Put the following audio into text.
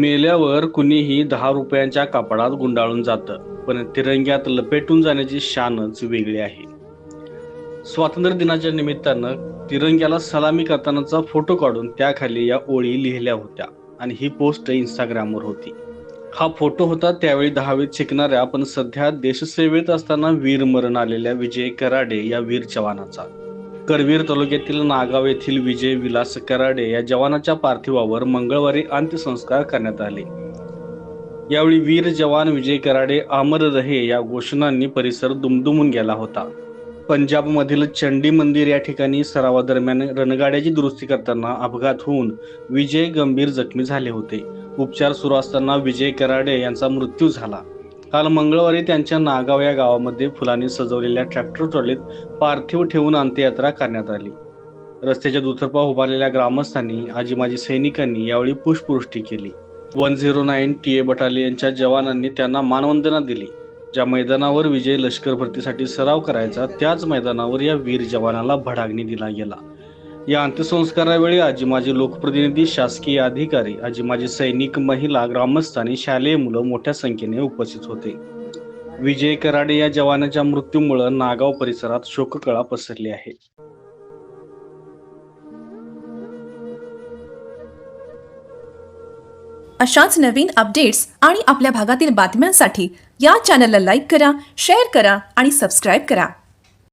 मेल्यावर कुणीही दहा रुपयांच्या कापडात गुंडाळून जातं पण तिरंग्यात लपेटून जाण्याची शानच वेगळी आहे. स्वातंत्र्य दिनाच्या निमित्तानं तिरंग्याला सलामी करतानाचा फोटो काढून त्याखाली या ओळी लिहिल्या होत्या आणि ही पोस्ट इंस्टाग्रामवर होती. हा फोटो होता त्यावेळी दहावीत शिकणाऱ्या पण सध्या देशसेवेत असताना वीर मरण आलेल्या विजय कराडे या वीर जवानाचा. करवीर तालुक्यातील नागाव येथील विजय विलास कराडे या जवानाच्या पार्थिवावर मंगळवारी अंत्यसंस्कार करण्यात आले. यावेळी वीर जवान विजय कराडे अमर रहे या घोषणांनी परिसर दुमदुमून गेला होता. पंजाबमधील चंडी मंदिर या ठिकाणी सरावादरम्यान रणगाड्याची दुरुस्ती करताना अपघात होऊन विजय गंभीर जखमी झाले होते. उपचार सुरू असताना विजय कराडे यांचा मृत्यू झाला. काल मंगळवारी त्यांच्या नागाव या गावामध्ये फुलांनी सजवलेल्या ट्रॅक्टर ट्रॉलीत पार्थिव ठेवून अंत्ययात्रा करण्यात आली. रस्त्याच्या दुतर्फा उभारलेल्या ग्रामस्थांनी आजी माजी सैनिकांनी यावेळी पुष्पवृष्टी केली. One zero nine T A बटालियनच्या जवानांनी त्यांना मानवंदना दिली. ज्या मैदानावर विजय लष्कर भरतीसाठी सराव करायचा त्याच मैदानावर या वीर जवानाला भडागणी दिला गेला. या अंत्यसंस्कारावेळी आजी माजी लोकप्रतिनिधी शासकीय अधिकारी आजी माजी सैनिक महिला ग्रामस्थ आणि शालेय मुलं मोठ्या संख्येने उपस्थित होते. विजय कराडे या जवानाच्या मृत्यूमुळे नागाव परिसरात शोककळा पसरली आहे. अशाच नवीन अपडेट्स आणि आपल्या भागातील बातम्यांसाठी या चॅनलला लाईक करा शेअर करा आणि सबस्क्राईब करा.